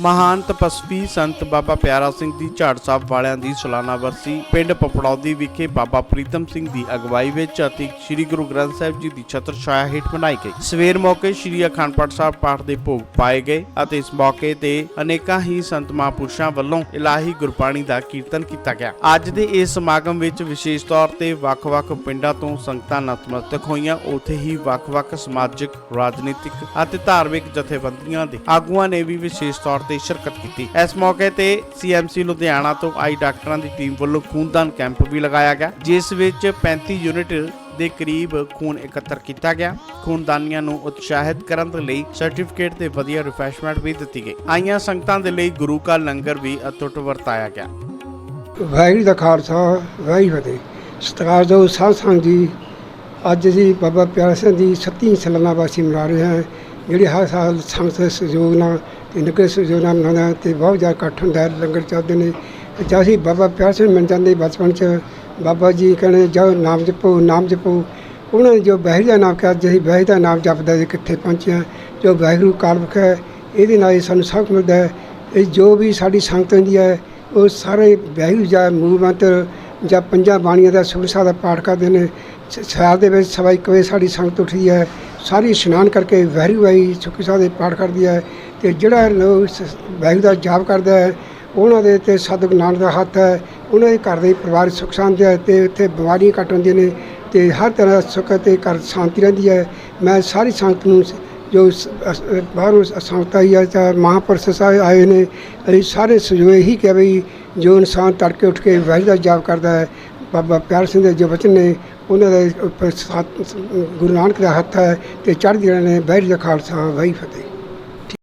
ਮਹਾਨ ਤਪਸਵੀ ਸੰਤ ਬਾਬਾ ਪਿਆਰਾ ਸਿੰਘ ਦੀ ਝਾੜ ਸਾਹਿਬ ਵਾਲਿਆਂ ਦੀ ਸਾਲਾਨਾ ਵਰਸੀ ਪਿੰਡ ਪਪੜੌਦੀ ਵਿਖੇ ਬਾਬਾ ਪ੍ਰੀਤਮ ਸਿੰਘ ਦੀ ਅਗਵਾਈ ਵਿੱਚ ਅਤੇ ਸ੍ਰੀ ਗੁਰੂ ਗ੍ਰੰਥ ਸਾਹਿਬ ਜੀ ਦੀ ਛਤਰ ਛਾਇਆ ਹੇਠ ਮਨਾਈ ਗਈ। ਸਵੇਰ ਮੌਕੇ ਸ੍ਰੀ ਅਖੰਡ ਪਾਠ ਸਾਹਿਬ ਪਾਠ ਦੇ ਭੋਗ ਪਾਏ ਗਏ ਅਤੇ ਇਸ ਮੌਕੇ ਤੇ ਅਨੇਕਾਂ ਹੀ ਸੰਤ ਮਹਾਂਪੁਰਸ਼ਾਂ ਵੱਲੋਂ ਇਲਾਹੀ ਗੁਰਬਾਣੀ ਦਾ ਕੀਰਤਨ ਕੀਤਾ ਗਿਆ। ਅੱਜ ਦੇ ਇਸ ਸਮਾਗਮ ਵਿੱਚ ਵਿਸ਼ੇਸ਼ ਤੌਰ ਤੇ ਵੱਖ-ਵੱਖ ਪਿੰਡਾਂ ਤੋਂ ਸੰਗਤਾਂ ਨਤਮਸਤਕ ਹੋਈਆਂ। ਉੱਥੇ ਹੀ ਵੱਖ-ਵੱਖ ਸਮਾਜਿਕ, ਰਾਜਨੀਤਿਕ ਅਤੇ ਧਾਰਮਿਕ ਜਥੇਬੰਦੀਆਂ ਦੇ ਆਗੂਆਂ ਨੇ ਵੀ ਵਿਸ਼ੇਸ਼ ਤੌਰ ਤੇ ਸ਼ਿਰਕਤ ਕੀਤੀ। ਇਸ ਮੌਕੇ ਤੇ ਸੀਐਮਸੀ ਲੁਧਿਆਣਾ ਤੋਂ ਆਈ ਡਾਕਟਰਾਂ ਦੀ ਟੀਮ ਵੱਲੋਂ ਖੂਨਦਾਨ ਕੈਂਪ ਵੀ ਲਗਾਇਆ ਗਿਆ, ਜਿਸ ਵਿੱਚ 35 ਯੂਨਿਟ ਦੇ ਕਰੀਬ ਖੂਨ ਇਕੱਤਰ ਕੀਤਾ ਗਿਆ। ਖੂਨਦਾਨੀਆਂ ਨੂੰ ਉਤਸ਼ਾਹਿਤ ਕਰਨ ਦੇ ਲਈ ਸਰਟੀਫਿਕੇਟ ਤੇ ਵਧੀਆ ਰਿਫਰੈਸ਼ਮੈਂਟ ਵੀ ਦਿੱਤੀ ਗਈ। ਆਈਆਂ ਸੰਗਤਾਂ ਦੇ ਲਈ ਗੁਰੂ ਕਾ ਲੰਗਰ ਵੀ ਅਤੁੱਟ ਵਰਤਾਇਆ ਗਿਆ। ਵਾਹਿਗੁਰੂ ਦਾ ਖਾਲਸਾ, ਵਾਹਿਗੁਰੂ ਫਤਿਹ। ਸਤਿਕਾਰਯੋਗ ਸਾਧ ਸੰਗਤ ਜੀ, ਅੱਜ ਅਸੀਂ ਬਾਬਾ ਪਿਆਰਾ ਸਿੰਘ ਦੀ 37 ਸਾਲਾਨਾ ਵਾਸੀ ਮਨਾ ਰਹੇ ਹਾਂ। ਜਿਹੜੇ ਹਰ ਸਾਲ ਸੰਗਤ ਦੇ ਸਹਿਯੋਗ ਨਾਲ ਅਤੇ ਨਗਰ ਸਹਿਯੋਗ ਨਾਲ ਮਨਾਉਂਦੇ ਹਾਂ ਤੇ ਬਹੁਤ ਜ਼ਿਆਦਾ ਇਕੱਠ ਹੁੰਦਾ ਲੰਗਰ ਚੱਲਦੇ ਨੇ। ਤੇ ਅਸੀਂ ਬਾਬਾ ਪਿਆਰ ਸਿੰਘ ਮਿਲ ਜਾਂਦੇ ਬਚਪਨ 'ਚ ਬਾਬਾ ਜੀ ਕਹਿੰਦੇ ਜਾਓ, ਨਾਮ ਜਪੋ ਨਾਮ ਜਪੋ। ਉਹਨਾਂ ਨੇ ਜੋ ਵਾਹਿਗੁਰੂ ਦਾ ਨਾਮ ਕਿਹਾ, ਜੇ ਅਸੀਂ ਵਾਹਿਗੁਰੂ ਦਾ ਨਾਮ ਜਪਦਾ ਜੇ ਕਿੱਥੇ ਪਹੁੰਚੇ ਹਾਂ। ਜੋ ਵਾਹਿਗੁਰੂ ਕਾਲਕ ਹੈ, ਇਹਦੇ ਨਾਲ ਹੀ ਸਾਨੂੰ ਸਭ ਮਿਲਦਾ ਹੈ। ਇਹ ਜੋ ਵੀ ਸਾਡੀ ਸੰਗਤ ਹੁੰਦੀ ਹੈ, ਉਹ ਸਾਰੇ ਵਾਹਿਗੁਰੂ ਜਾਂ ਮੂਲ ਮੰਤਰ ਜਾਂ ਪੰਜਾਂ ਬਾਣੀਆਂ ਦਾ ਸੁਖਸਾ ਦਾ ਪਾਠ ਕਰਦੇ ਨੇ। ਸ- ਸਾਲ ਦੇ ਵਿੱਚ ਸਵਾ ਇੱਕ ਵਜੇ ਸਾਡੀ ਸੰਗਤ ਉੱਠਦੀ ਹੈ। ਸਾਰੀ ਇਸ਼ਨਾਨ ਕਰਕੇ ਵਾਹਿਗੁਰੂ ਵਾਹਿ ਸੁਖਸਾ ਦੇ ਪਾਠ ਕਰਦੀ ਹੈ ਤੇ ਜਿਹੜਾ ਲੋਕ ਸ- ਦਾ ਜਾਪ ਕਰਦਾ ਹੈ, ਉਹਨਾਂ ਦੇ ਤੇ ਸਤਿਗੁਰੂ ਨਾਨਕ ਦਾ ਹੱਥ ਹੈ, ਉਹਨਾਂ ਦੇ ਘਰ ਦੇ ਪਰਿਵਾਰ ਸੁਖ ਸ਼ਾਂਤੀ ਹੈ ਤੇ ਉੱਥੇ ਬਿਮਾਰੀਆਂ ਘੱਟ ਹੁੰਦੀਆਂ ਨੇ ਤੇ ਹਰ ਤਰ੍ਹਾਂ ਦਾ ਸੁੱਖ ਤੇ ਘਰ ਸ਼ਾਂਤੀ ਰਹਿੰਦੀ ਹੈ। ਮੈਂ ਸਾਰੀ ਸੰਗਤ ਨੂੰ ਜੋ ਬਾਹਰੋਂ ਸ- ਸੰਗਤਾਂ ਆਈ ਹੈ ਚਾਹੇ ਮਹਾਂਪੁਰਸ਼ ਸਾਹਿਬ ਆਏ ਨੇ, ਅਸੀਂ ਸਾਰੇ ਸਹਿਯੋਗ ਇਹੀ ਕਿ ਵੀ ਜੋ ਇਨਸਾਨ ਤੜਕੇ ਉੱਠ ਕੇ ਵਾਹਿਗੁਰੂ ਦਾ ਜਾਪ ਕਰਦਾ ਹੈ ਬਾਬਾ ਪਿਆਰ ਸਿੰਘ ਦੇ ਜੋ ਬਚਨ ਨੇ, ਉਹਨਾਂ ਦੇ ਉੱਪਰ ਸਤ- ਗੁਰੂ ਨਾਨਕ ਦਾ ਹੱਥ ਹੈ ਤੇ ਚੜ੍ਹਦੀ ਨੇ ਬਹਿਰ ਦਾ ਖਾਲਸਾ, ਵਾਹਿਗੁਰੂ ਫਤਿਹ।